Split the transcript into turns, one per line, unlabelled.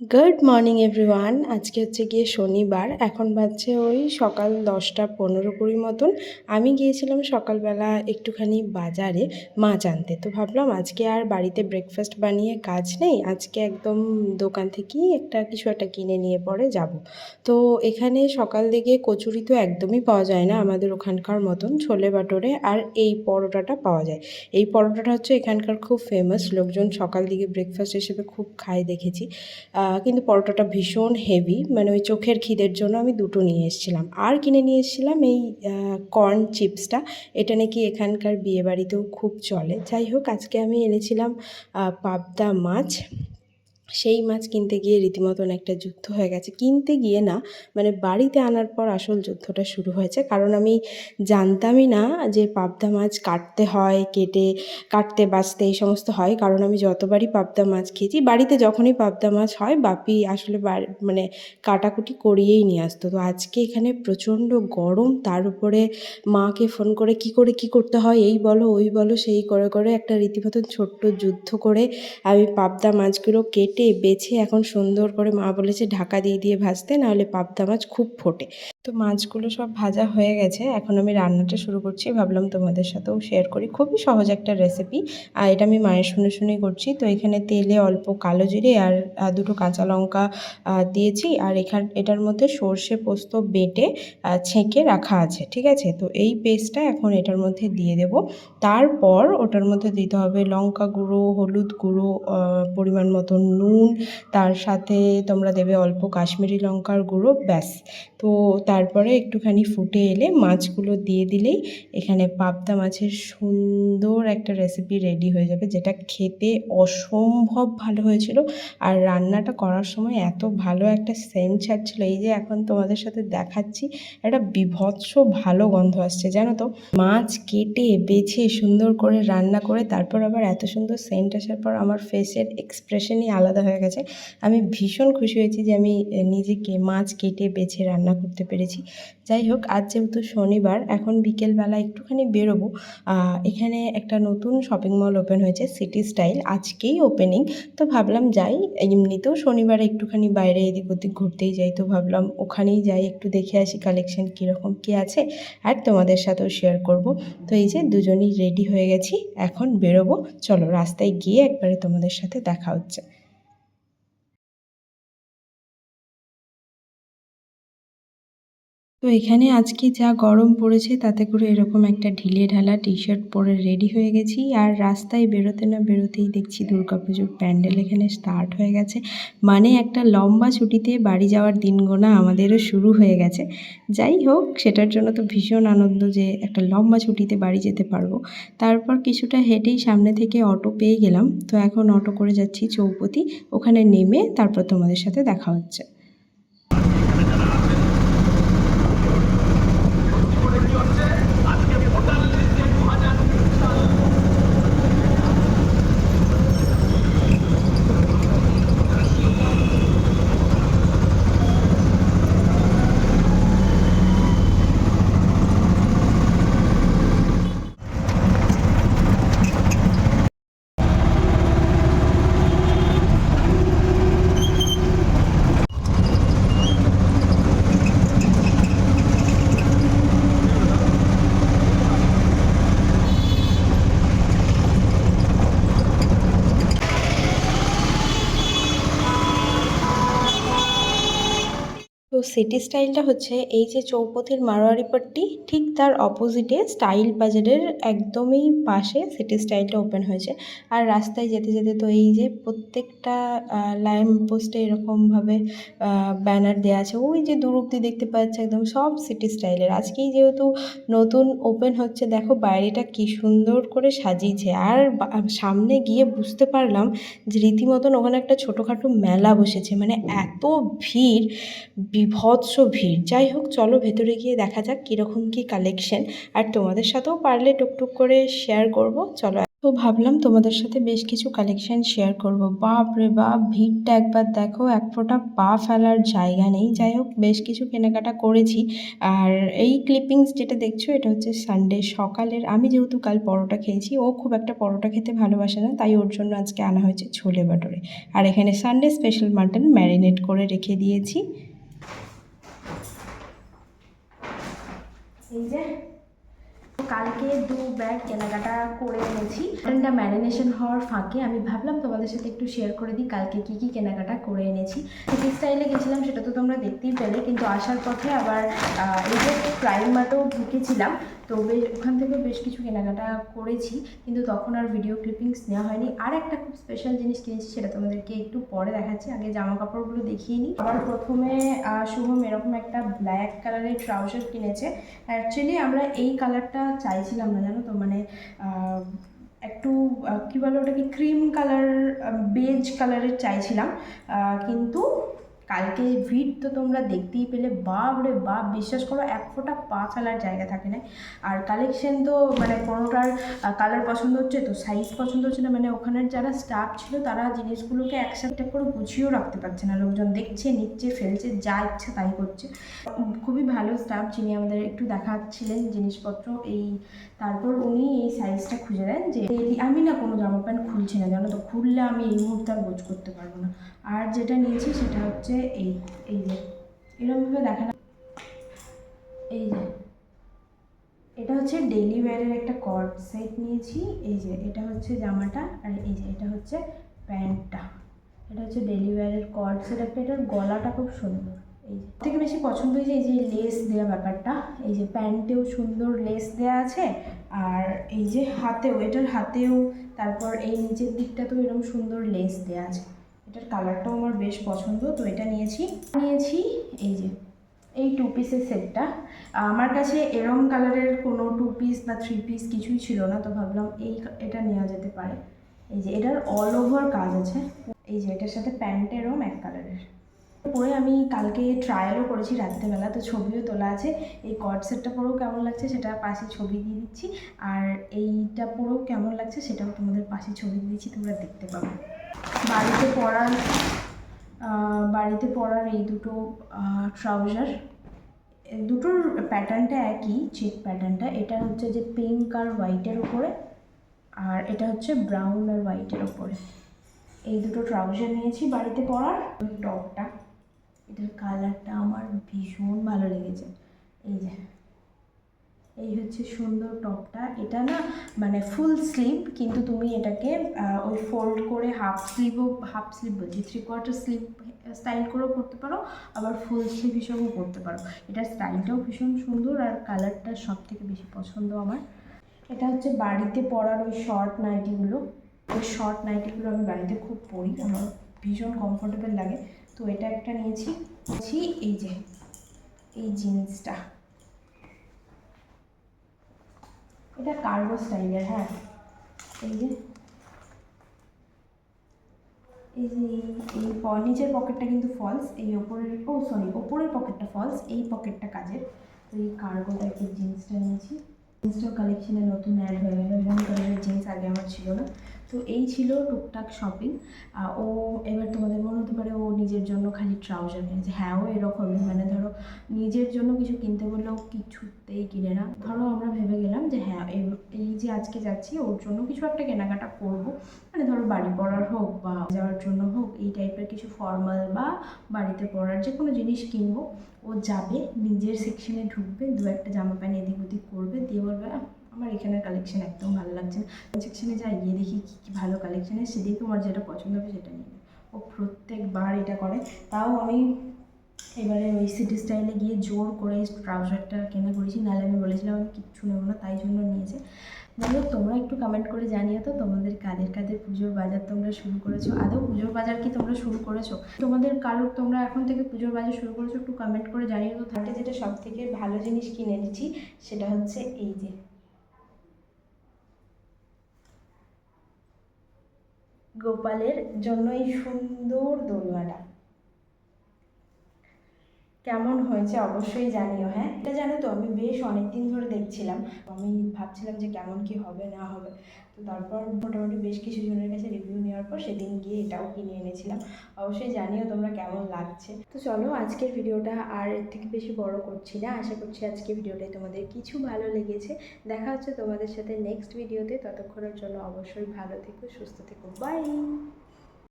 Good morning everyone আজকে হচ্ছে গিয়ে শনিবার। এখন বাজছে ওই সকাল দশটা পনেরো কুড়ি মতন। আমি গিয়েছিলাম সকালবেলা একটুখানি বাজারে মাছ আনতে। তো ভাবলাম আজকে আর বাড়িতে ব্রেকফাস্ট বানিয়ে কাজ নেই। আজকে একদম দোকান থেকেই একটা কিছু একটা কিনে নিয়ে পরে যাব। তো এখানে সকাল দিকে কচুরি তো একদমই পাওয়া যায় না আমাদের ওখানকার মতন, ছোলে বাটোরে আর এই পরোটাটা পাওয়া যায়। এই পরোটাটা হচ্ছে এখানকার খুব ফেমাস লোকজন সকাল দিকে ব্রেকফাস্ট হিসেবে খুব খায় দেখেছি। কিন্তু পরোটাটা ভীষণ হেভি মানে ওই চোখের খিদের জন্য আমি দুটো নিয়ে এসেছিলাম। আর কিনে নিয়ে এসেছিলাম এই কর্ন চিপসটা এটা নাকি এখানকার বিয়েবাড়িতেও খুব চলে। যাই হোক, আজকে আমি এনেছিলাম পাবদা মাছ। সেই মাছ কিনতে গিয়ে রীতিমতন একটা যুদ্ধ হয়ে গেছে। কিনতে গিয়ে না মানে বাড়িতে আনার পর আসল যুদ্ধটা শুরু হয়েছে। কারণ আমি জানতামই না যে পাবদা মাছ কাটতে হয়, কেটে, কাটতে বাছতে এই সমস্ত হয়। কারণ আমি যতবারই পাবদা মাছ খেয়েছি, বাড়িতে যখনই পাবদা মাছ হয়, বাপি আসলে মানে কাটাকুটি করিয়েই নিয়ে আসতো। তো আজকে এখানে প্রচণ্ড গরম, তার উপরে মাকে ফোন করে, কি করে, কি করতে হয়? এই বলো, ওই বলো, সেই করে করে একটা রীতিমতন ছোট্ট যুদ্ধ করে আমি পাবদা মাছগুলো কেটে কেটে বেছে এখন সুন্দর করে মা বলেছে ঢাকা দিয়ে দিয়ে ভাজতে, নাহলে পাবদা মাছ খুব ফোটে। তো মাছগুলো সব ভাজা হয়ে গেছে, এখন আমি রান্নাটা শুরু করছি। ভাবলাম তোমাদের সাথেও শেয়ার করি। খুবই সহজ একটা রেসিপি আর এটা আমি মায়ের শুনে শুনে করছি। তো এখানে তেলে অল্প কালো জিরে আর দুটো কাঁচা লঙ্কা দিয়েছি। আর এখান, এটার মধ্যে সর্ষে পোস্ত বেটে ছেঁকে রাখা আছে, ঠিক আছে? তো এই পেস্টটা এখন এটার মধ্যে দিয়ে দেব। তারপর ওটার মধ্যে দিতে হবে লঙ্কা গুঁড়ো, হলুদ গুঁড়ো পরিমাণ মতো নুন তার সাথে তোমরা দেবে অল্প কাশ্মীরি লঙ্কার গুঁড়ো, ব্যাস। তো তারপরে একটুখানি ফুটে এলে মাছগুলো দিয়ে দিলেই এখানে পাবদা মাছের সুন্দর একটা রেসিপি রেডি হয়ে যাবে, যেটা খেতে অসম্ভব ভালো হয়েছিল। আর রান্নাটা করার সময় এত ভালো একটা সেন্ট ছাড়ছিল, এই যে এখন তোমাদের সাথে দেখাচ্ছি, একটা বিভৎস ভালো গন্ধ আসছে, জানো তো? মাছ কেটে, বেছে, সুন্দর করে রান্না করে, তারপর আবার এত সুন্দর সেন্ট আসার পর আমার ফেসের এক্সপ্রেশনই আলাদা হয়ে গেছে। আমি ভীষণ খুশি হয়েছি যে আমি নিজেকে মাছ কেটে বেছে রান্না করতে পেরেছি। যাই হোক, আজ যেহেতু শনিবার, এখন বিকেলবেলা একটুখানি বেরোবো। এখানে একটা নতুন শপিং মল ওপেন হয়েছে সিটি স্টাইল আজকেই ওপেনিং তো ভাবলাম যাই, এমনিতেও শনিবারে একটুখানি বাইরে এদিক ওদিক ঘুরতেই যাই। তো ভাবলাম ওখানেই যাই, একটু দেখে আসি কালেকশন কীরকম কী আছে আর তোমাদের সাথেও শেয়ার করব। তো এই যে দুজনেই রেডি হয়ে গেছি, এখন বেরোবো। চলো, রাস্তায় গিয়ে একবারে তোমাদের সাথে দেখা হচ্ছে। তো এখানে আজকে যা গরম পড়েছে তাতে করে এরকম একটা ঢিলে ঢালা টি শার্ট পরে রেডি হয়ে গেছি। আর রাস্তায় বেরোতে না বেরোতেই দেখছি দুর্গাপুজোর প্যান্ডেল এখানে স্টার্ট হয়ে গেছে। মানে একটা লম্বা ছুটিতে বাড়ি যাওয়ার দিন গোনা আমাদেরও শুরু হয়ে গেছে। যাই হোক, সেটার জন্য তো ভীষণ আনন্দ যে একটা লম্বা ছুটিতে বাড়ি যেতে পারব। তারপর কিছুটা হেঁটেই সামনে থেকে অটো পেয়ে গেলাম। তো এখন অটো করে যাচ্ছি চৌপতি। ওখানে নেমে তারপর তোমাদের সাথে দেখা হচ্ছে। সিটি স্টাইলটা হচ্ছে এই যে চৌপথের মারোয়ারি পট্টি, ঠিক তার অপোজিটে স্টাইল বাজারের একদমই পাশে সিটি স্টাইলটা ওপেন হয়েছে। আর রাস্তায় যেতে যেতে তো এই যে প্রত্যেকটা ল্যাম্প পোস্টে এরকমভাবে ব্যানার দেওয়া আছে। ওই যে দূর অব্দি দেখতে পাচ্ছে একদম সব সিটি স্টাইলের আজকেই যেহেতু নতুন ওপেন হচ্ছে, দেখো বাইরেটা কি সুন্দর করে সাজিয়েছে। আর সামনে গিয়ে বুঝতে পারলাম যে রীতিমতন ওখানে একটা ছোটোখাটো মেলা বসেছে। মানে এত ভিড় বিভৎস ভিড়। যাই হোক, চলো ভেতরে গিয়ে দেখা যাক কীরকম কী কালেকশন আর তোমাদের সাথেও পারলে টুকটুক করে শেয়ার করব। চলো, তো ভাবলাম তোমাদের সাথে বেশ কিছু কালেকশন শেয়ার করব। বাপ রে বাপ, ভিড়টা একবার দেখো, এক ফোঁটা পা ফেলার জায়গা নেই। যাই হোক, বেশ কিছু কেনাকাটা করেছি। আর এই ক্লিপিংস যেটা দেখছ, এটা হচ্ছে সানডে সকালের। আমি যেহেতু কাল পরোটা খেয়েছি, ও খুব একটা পরোটা খেতে ভালোবাসে না, তাই ওর জন্য আজকে আনা হয়েছে ছোলে বাটোরে। আর এখানে সানডে স্পেশাল মাটন ম্যারিনেট করে রেখে দিয়েছি। এই যে কালকে দু ব্যাগ কেনাকাটা করে এনেছি। মাটনটা ম্যারিনেশন হওয়ার ফাঁকে আমি ভাবলাম তোমাদের সাথে একটু শেয়ার করে দিই কালকে কি কি কেনাকাটা করে এনেছি। সিটি স্টাইলে গেছিলাম সেটা তো তোমরা দেখতেই পেলে, কিন্তু আসার পথে আবার এই যে প্রাইম মার্টেও ঢুকেছিলাম। তো ওখান থেকে বেশ কিছু কেনাকাটা করেছি, কিন্তু তখন আর ভিডিও ক্লিপিংস নেওয়া হয়নি। আর একটা খুব স্পেশাল জিনিস কিনেছি, সেটা তোমাদেরকে একটু পরে দেখাচ্ছি। আগে জামা কাপড়গুলো দেখিয়ে নিই। আবার প্রথমে শুভম এরকম একটা ব্ল্যাক কালারের ট্রাউজার কিনেছে। অ্যাকচুয়ালি আমরা এই কালারটা চাইছিলাম না, জানো তো? মানে একটু কী বলে ওটাকে? ক্রিম কালার বেজ কালারের চাইছিলাম। কিন্তু কালকে ভিড় তো তোমরা দেখতেই পেলে। বাপ রে বাপ, বিশ্বাস করো, এক ফোঁটা পা ফেলার জায়গা থাকে না আর কালেকশন তো মানে কোনোটার কালার পছন্দ হচ্ছে তো সাইজ পছন্দ হচ্ছে না। মানে ওখানের যারা স্টাফ ছিল, তারা জিনিসগুলোকে একসাথে করে গুছিয়েও রাখতে পারছে না। লোকজন দেখছে, নিচ্ছে, ফেলছে, যা ইচ্ছা তাই করছে। খুবই ভালো স্টাফ যিনি আমাদের একটু দেখাচ্ছিলেন জিনিসপত্র, এই, তারপর উনি এই সাইজটা খুঁজে দেন যে, আমি না কোনো জামা প্যান্ট খুলছি না, জানো তো? খুললে আমি এই মুহূর্তে আর গোছ করতে পারব না। আর যেটা নিয়েছি সেটা হচ্ছে এই এই যে। এরকমভাবে দেখা না এই যে। এটা হচ্ছে ডেইলি ওয়্যারের একটা কর্ড সেট নিয়েছি। এই যে, এটা হচ্ছে জামাটা আর এই যে, এটা হচ্ছে প্যান্টটা। এটা হচ্ছে ডেইলি ওয়্যারের কর্ড সেট একটা এটার গলাটা খুব সুন্দর। এই যে। থেকে বেশি পছন্দ হয়েছে এই যে লেস দেওয়া ব্যাপারটা। এই যে প্যান্টেও সুন্দর লেস দেওয়া আছে। আর এই যে হাতেও, এটার হাতেও, তারপর এই নিচের দিকটাতেও এরকম সুন্দর লেস দেওয়া আছে। এটার কালারটাও আমার বেশ পছন্দ, তো এটা নিয়েছি। নিয়েছি এই যে, এই টু পিসের সেটটা আমার কাছে এরম কালারের কোনো টু পিস বা থ্রি পিস কিছুই ছিল না, তো ভাবলাম এই এটা নেওয়া যেতে পারে। এই যে, এটার অল ওভার কাজ আছে। এই যে, এটার সাথে প্যান্টেরও এক কালারের পরে আমি কালকে ট্রায়ালও করেছি রাত্রেবেলা, তো ছবিও তোলা আছে। এই কট সেটটা পরেও কেমন লাগছে সেটা পাশে ছবি দিয়ে দিচ্ছি। আর এইটা পরেও কেমন লাগছে সেটাও তোমাদের পাশে ছবি দিয়ে দিচ্ছি, তোমরা দেখতে পাবে। বাড়িতে পরার বাড়িতে পরার এই দুটো ট্রাউজার দুটোর প্যাটার্নটা একই চেক প্যাটার্নটা এটা হচ্ছে যে পিঙ্ক আর হোয়াইটের উপরে, আর এটা হচ্ছে ব্রাউন আর হোয়াইটের উপরে। এই দুটো ট্রাউজার নিয়েছি বাড়িতে পরার টপটা এটার কালারটা আমার ভীষণ ভালো লেগেছে। এই যে। এই হচ্ছে সুন্দর টপটা। এটা না মানে ফুল স্লিভ কিন্তু তুমি এটাকে ওই ফোল্ড করে হাফ স্লিভও হাফ স্লিভ বলছি থ্রি কোয়ার্টার স্লিভ স্টাইল করেও করতে পারো, আবার ফুল স্লিভ হিসেবেও করতে পারো। এটার স্টাইলটাও ভীষণ সুন্দর আর কালারটা সব থেকে বেশি পছন্দ আমার। এটা হচ্ছে বাড়িতে পরার ওই শর্ট নাইটিগুলো ওই শর্ট নাইটিগুলো আমি বাড়িতে খুব পরি, আমার ভীষণ কমফোর্টেবল লাগে। তো এটা একটা নিয়েছি। এই যে, এই জিন্সটা। এটা কার্গো স্টাইলের হ্যাঁ। এই যে। এই যে এই- নিচের পকেটটা কিন্তু ফলস এই ওপরের, ও সরি ওপরের পকেটটা ফলস এই পকেটটা কাজের। তো এই কার্গো টাইপের জিন্সটা নিয়েছি। জিন্সটার কালেকশনে নতুন অ্যাড হয়ে গেল। এরকম কালারের জিন্স আগে আমার ছিল না। তো এই ছিল টুকটাক শপিং ও এবার তোমাদের মনে হতে পারে ও নিজের জন্য খালি ট্রাউজার কিনেছে হ্যাঁ ও এরকমই। মানে ধরো নিজের জন্য কিছু কিনতে বললেও কিছুতেই কিনে না। ধরো আমরা ভেবে গেলাম যে হ্যাঁ এই- যে আজকে যাচ্ছি ওর জন্য কিছু একটা কেনাকাটা করব। মানে ধরো বাড়ি পড়ার হোক বা যাওয়ার জন্য হোক এই টাইপের কিছু ফর্মাল বা বাড়িতে পরার যে কোনো জিনিস কিনবো। ও যাবে নিজের সেকশনে ঢুকবে দু একটা জামা প্যান্ট এদিক ওদিক করবে দিয়ে বলবে "আহ, আমার এখানের কালেকশন একদম ভালো লাগছে না। সেকশনে যাই গিয়ে দেখি কী কী ভালো কালেকশন দিয়ে তোমার যেটা পছন্দ হবে সেটা নিয়ে ও প্রত্যেকবার এটা করে। তাও আমি এবারে ওই সিটি স্টাইলে গিয়ে জোর করে ট্রাউজারটা কেনা করেছি। নাহলে আমি বলেছিলাম আমি কিচ্ছু নেব না, তাই জন্য নিয়েছে। হোক, তোমরা একটু কমেন্ট করে জানিও তো, তোমাদের কাদের কাদের পুজোর বাজার তোমরা শুরু করেছ? আদৌ পুজোর বাজার কি তোমরা শুরু করেছ? তোমাদের কারোর তোমরা এখন থেকে পুজোর বাজার শুরু করেছ একটু কমেন্ট করে জানিও তো। থার্টে যেটা সব থেকে ভালো জিনিস কিনে এনেছি, সেটা হচ্ছে এই যে গোপালের জন্য এই সুন্দর দোলনাটা। কেমন হয়েছে অবশ্যই জানিও হ্যাঁ? এটা জানো তো, আমি বেশ অনেক দিন ধরে দেখছিলাম। আমি ভাবছিলাম যে কেমন কি হবে, না হবে। তো তারপর মোটামুটি বেশ কিছু জনের কাছে রিভিউ নেওয়ার পর সেদিন গিয়ে এটাও কিনে এনেছিলাম। অবশ্যই জানিও তোমরা কেমন লাগছে। তো চলো, আজকের ভিডিওটা আর এর থেকে বেশি বড় করছি না। আশা করছি আজকের ভিডিওটাই তোমাদের কিছু ভালো লেগেছে। দেখা হচ্ছে তোমাদের সাথে নেক্সট ভিডিওতে ততক্ষণের জন্য অবশ্যই ভালো থেকো, সুস্থ থেকো। বাই